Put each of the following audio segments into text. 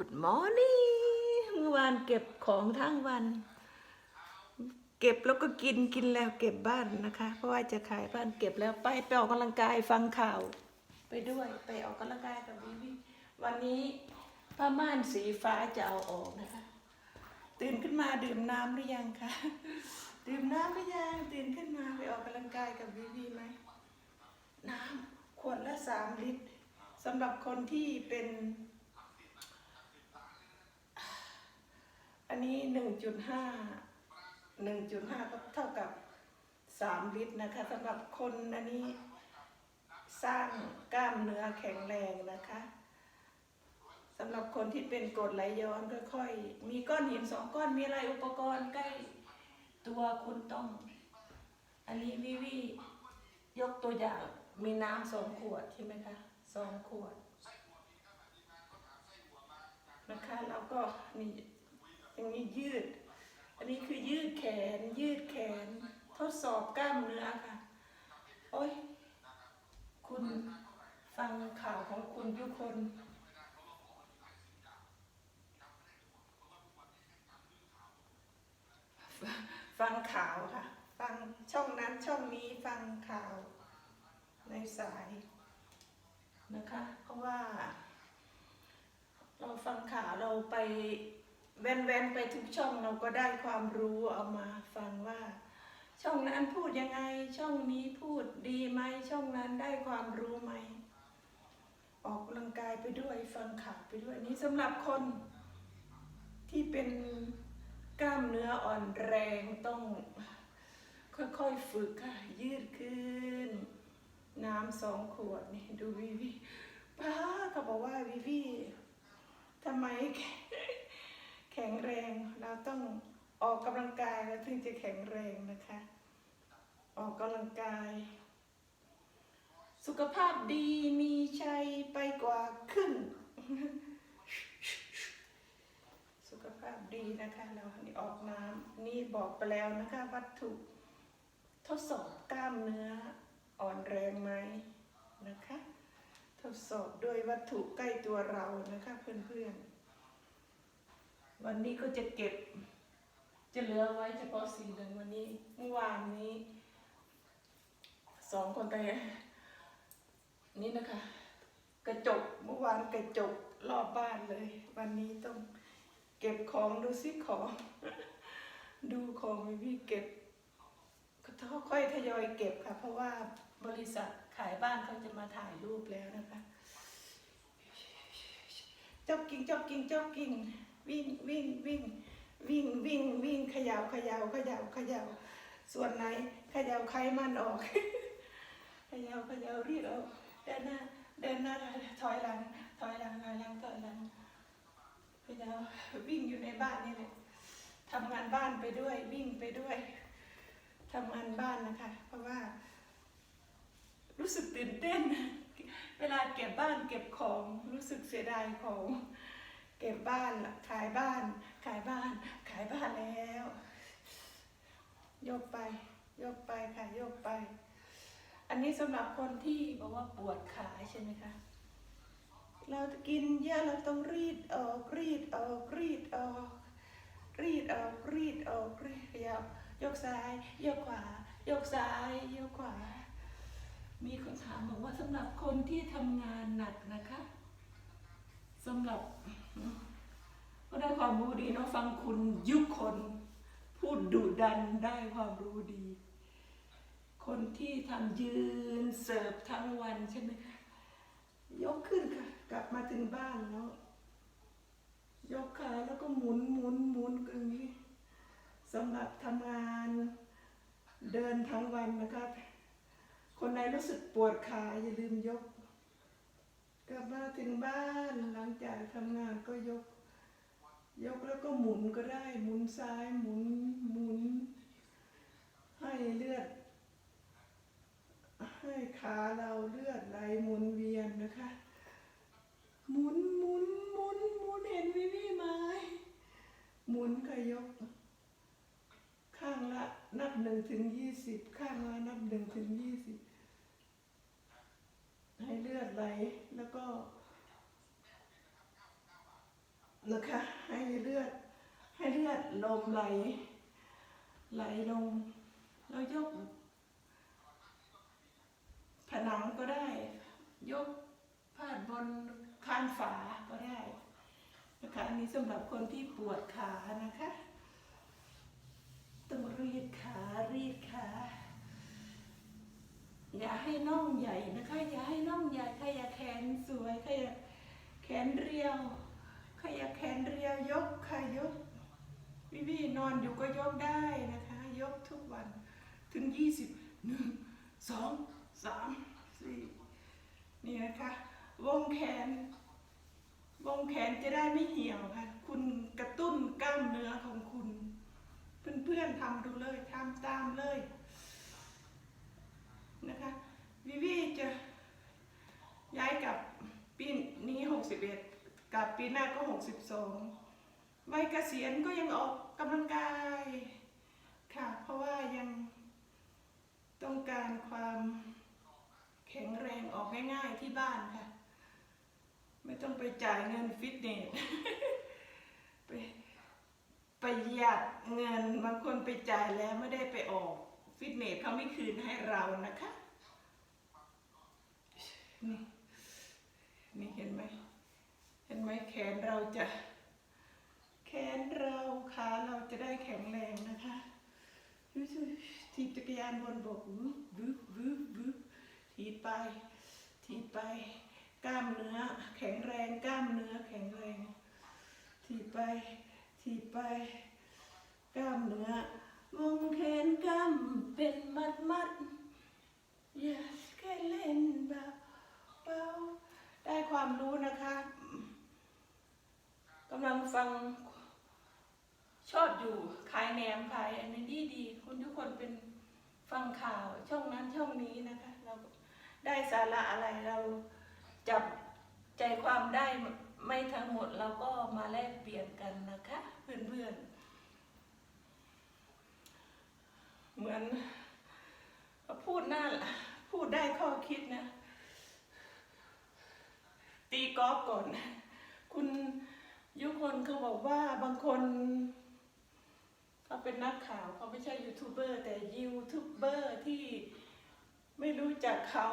Good morning เมื่อวานเก็บของทั้งวัน เก็บแล้วก็กินกินแล้วเก็บบ้านนะคะ เพราะว่าจะขายบ้านเก็บแล้วไปไปออกกำลังกายฟังข่าว ไปด้วยไปออกกำลังกายกับวิวิวันนี้ผ้าม่านสีฟ้าจะเอาออกนะคะ ตื่นขึ้นมาดื่มน้ำหรือยังคะดื่มน้ำหรือยังตื่นขึ้นมาไปออกกำลังกายกับวิวีไหมน้ำขวดละสามลิตรสำหรับคนที่เป็น อันนี้หนึ่งจุดห้าหนึ่งจุดห้าก็เท่ากับสามลิตรนะคะสำหรับคนอันนี้สร้างกล้ามเนื้อแข็งแรงนะคะสำหรับคนที่เป็นกรดไหลย้อนค่อยๆ มีก้อนหินสองก้อนมีอะไรอุปกรณ์ใกล้ตัวคุณต้อง อันนี้วิวียกตัวอย่างมีน้ำสองขวดใช่ไหมคะสองขวดนะคะแล้วก็นี่ อย่างนี้ยืด อันนี้คือยืดแขน ยืดแขน ทดสอบกล้ามเนื้อค่ะ โอ้ย คุณฟังข่าวของคุณยุคน ฟังข่าวค่ะ ฟังช่องนั้นช่องนี้ฟังข่าวในสายนะคะ เพราะว่า เราฟังข่าวเราไป แว่นๆไปทุกช่องเราก็ได้ความรู้เอามาฟังว่า ช่องนั้นพูดยังไง ช่องนี้พูดดีไหมช่องนั้นได้ความรู้ไหม ออกกำลังกายไปด้วยฟังข่าวไปด้วยนี่สำหรับคน ที่เป็นกล้ามเนื้ออ่อนแรงต้องค่อยๆฝึกค่ะ ยืดขึ้น น้ำสองขวดนี่ดูวิวีป้าเขาบอกว่าวิวีทำไมแแข็งแรง เราต้องออกกำลังกายแล้วถึงจะแข็งแรงนะคะ ออกกำลังกาย สุขภาพดีมีชัยไปกว่าครึ่งสุขภาพดีนะคะเรานี่ออกน้ำนี่บอกไปแล้วนะคะ วัตถุทดสอบกล้ามเนื้ออ่อนแรงไหมนะคะ ทดสอบด้วยวัตถุใกล้ตัวเรานะคะเพื่อนๆ วันนี้ก็จะเก็บ จะเหลือไว้เฉพาะสีเหลืองวันนี้เมื่อวานนี้สองคนไปนี่นะคะ กระจกเมื่อวานกระจกรอบบ้านเลย วันนี้ต้องเก็บของดูซิของ ดูของพี่เก็บค่อยทยอยเก็บค่ะ เพราะว่าบริษัทขายบ้านเขาจะมาถ่ายรูปแล้วนะคะจ็อกกิ้งจ็อกกิ้งจ็อกกิ้ง วิ่งวิ่งวิ่งวิ่งวิ่งวิ่งขยาวขยาวขยาวขยาวส่วนไหนขยาวไขมันออกขยาวขยาวรีดออกเดินหน้าเดินหน้าถอยหลังถอยหลังถอยหลังถอยหลังขยาววิ่งอยู่ในบ้านนี่แหละทำงานบ้านไปด้วยวิ่งไปด้วยทำงานบ้านนะคะ เพราะว่า รู้สึกตื่นเต้น เวลาเก็บบ้านเก็บของรู้สึกเสียดายของ เก็บบ้านขายบ้าน ขายบ้าน ขายบ้านแล้ว ยกไป ยกไปค่ะยกไป อันนี้สำหรับคนที่บอกว่าปวดขาใช่ไหมคะเรากินเยอะเราต้องรีดออกรีดออกรีดออกรีดออกรีดออกรีดยับยกซ้ายยกขวา ยกซ้ายยกขวา มีคนถามบอกว่าสำหรับคนที่ทำงานหนักนะคะ สำหรับ ก็ได้ความรู้ดีเนาะฟังคุณยุคคน พูดดุดันได้ความรู้ดี คนที่ทำยืนเสิร์ฟทั้งวันใช่ไหมคะยกขึ้นค่ะ กลับมาถึงบ้านแล้ว ยกขาแล้วก็หมุนหมุนหมุนอย่างนี้สำหรับทำงานเดินทั้งวันนะคะ คนไหนรู้สึกปวดขาอย่าลืมยกก ลับมาถึงบ้านหลังจากทำงานก็ยก ยกแล้วก็หมุนก็ได้ หมุนซ้ายหมุนหมุน ให้เลือด ให้ขาเราเลือดไหลหมุนเวียนนะคะ หมุนหมุนหมุนหมุนเห็นวิวีไหมหมุนขยก ข้างละนับหนึ่งถึงยี่สิบข้างละนับหนึ่งถึงยี่สิบ ลือดไหลแล้วก็นะคะให้เลือด ให้เลือดลมไหล ไหลลงแล้วยก ผนังก็ได้ ยกพาดบนคานฝาก็ได้นะคะอันนี้สำหรับคนที่ปวดขานะคะต้องรีดขารีดขาอย่าให้น่องใหญ่นะคะอย่าให้ องใหญ่ใครอยากแขนสวยใครอยากแขนเรียวใครอยากแขนเรียวยกค่ะยกวิวีนอนอยู่ก็ยกได้นะคะ ยกทุกวันถึงยี่สิบหนึ่งสองสามสี่นี่นะคะ วงแขน วงแขนจะได้ไม่เหี่ยวค่ะ คุณกระตุ้นกล้ามเนื้อของคุณ เพื่อนๆทำดูเลยทำตามเลยนะคะวิวีจะ ย้ายกับปีนี้ 61 กับปีหน้าก็ 62วัยเกษียณก็ยังออกกำลังกายค่ะ เพราะว่ายังต้องการความแข็งแรงออกง่ายๆที่บ้านค่ะ ไม่ต้องไปจ่ายเงินฟิตเนสไปประหยัดเงินบางคนไปจ่ายแล้วไม่ได้ไปออกฟิตเนสเขาไม่คืนให้เรานะคะนี่ นี่เห็นไหมเห็นไหมแขนเราจะ แขนเราขาเราจะได้แข็งแรงนะคะทีบจักรยานบนบกวึบวึบวึบวึบทีไป ทีไป กล้ามเนื้อ แข็งแรงกล้ามเนื้อแข็งแรง ทีไป ทีไปกล้ามเนื้อวงแขนกล้ามเป็นมัดมัดอย่าแค่เล่นเบาเบา ได้ความรู้นะคะกำลังฟังชอบอยู่ขายแหนมขายอันนี้ดีดีๆคุณทุกคนเป็นฟังข่าวช่องนั้นช่องนี้นะคะ เราได้สาระอะไรเราจับใจความได้ไม่ทั้งหมดเราก็มาแลกเปลี่ยนกันนะคะ เพื่อนๆ เหมือนพูดหน้าพูดได้ข้อคิดนะ กอล์ฟก่อน คุณยุคนเขาบอกว่าบางคนเขาเป็นนักข่าวเขาไม่ใช่ยูทูบเบอร์แต่ยูทูบเบอร์ที่ไม่รู้จักเขา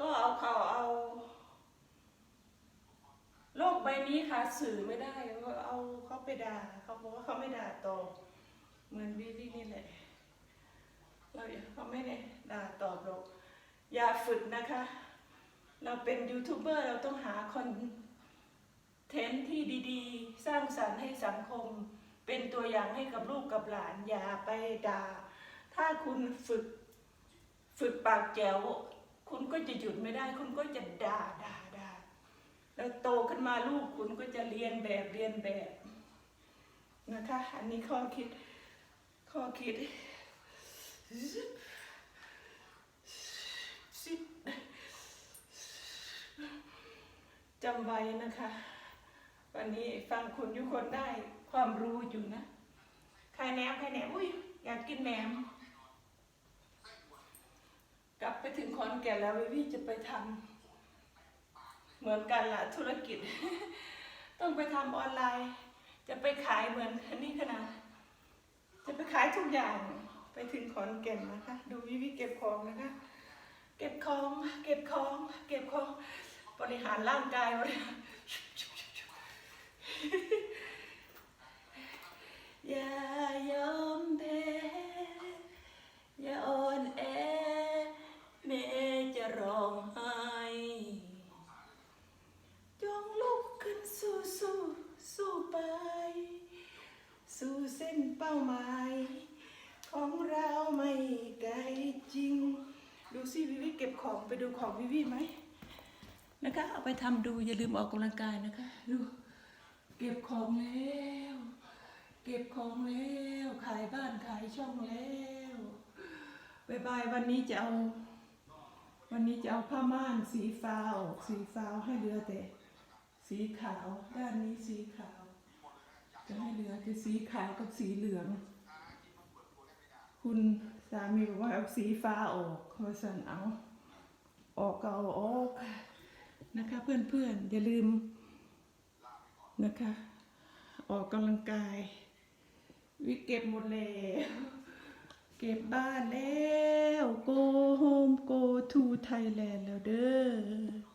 ก็เอาเขาเอา โลกใบนี้ค่ะสื่อไม่ได้ก็เอาเขาไปด่าเขาบอกว่าเขาไม่ด่าตอบเหมือนวิวีนี่แหละเราเขาไม่ได้ด่าตอบหรอกอย่าฝึกนะคะ เราเป็นยูทูบเบอร์เราต้องหาคอนเทนต์ที่ดีๆ สร้างสรรค์ให้สังคม เป็นตัวอย่างให้กับลูกกับหลานอย่าไปด่า ถ้าคุณฝึกฝึกปากแจ๋วคุณก็จะหยุดไม่ได้ คุณก็จะด่าด่าด่าแล้วโตขึ้นมาลูกคุณก็จะเรียนแบบเรียนแบบนะคะอันนี้ข้อคิดข้อคิดสิบ จำไว้นะคะ วันนี้ฟังคุณยุคนได้ความรู้อยู่นะใครแหนมใครแหนมอุ้ยอยากกินแหนม กลับไปถึงขอนแก่นแล้ววิวี่จะไปทำเหมือนกันล่ะธุรกิจ ต้องไปทำออนไลน์ จะไปขายเหมือนอันนี้ขนาดจะไปขายทุกอย่างไปถึงขอนแก่นนะคะ ดูวิวิเก็บของนะคะ เก็บของ เก็บของ เก็บของ บริหารร่างกายบริหารอย่ายอมแพ้อย่าอ่อนแอแม่จะร้องไห้จงลุกขึ้นสู้สู้สู้ไป สู่เส้นเป้าหมาย ของเราไม่ไกลจริง ดูสิวิวิเก็บของไปดูของวิวิไหม นะคะ เอาไปทำดูอย่าลืมออกกำลังกายนะคะ ดู เก็บของแล้ว เก็บของแล้ว ขายบ้านขายช่องแล้วบายบายวันนี้จะเอา วันนี้จะเอาผ้าม่านสีฟ้าออกสีฟ้าให้เหลือแต่สีขาวด้านนี้สีขาว จะให้เหลือแต่สีขาวกับสีเหลือง คุณสามีบอกว่าเอาสีฟ้าออกเพราะสันเอา ออกก็เอาออก นะคะเพื่อนๆ อย่าลืมนะคะ ออกกำลังกาย วิเก็บหมดแล้ว เก็บบ้านแล้ว go home go to Thailand แล้วเด้อ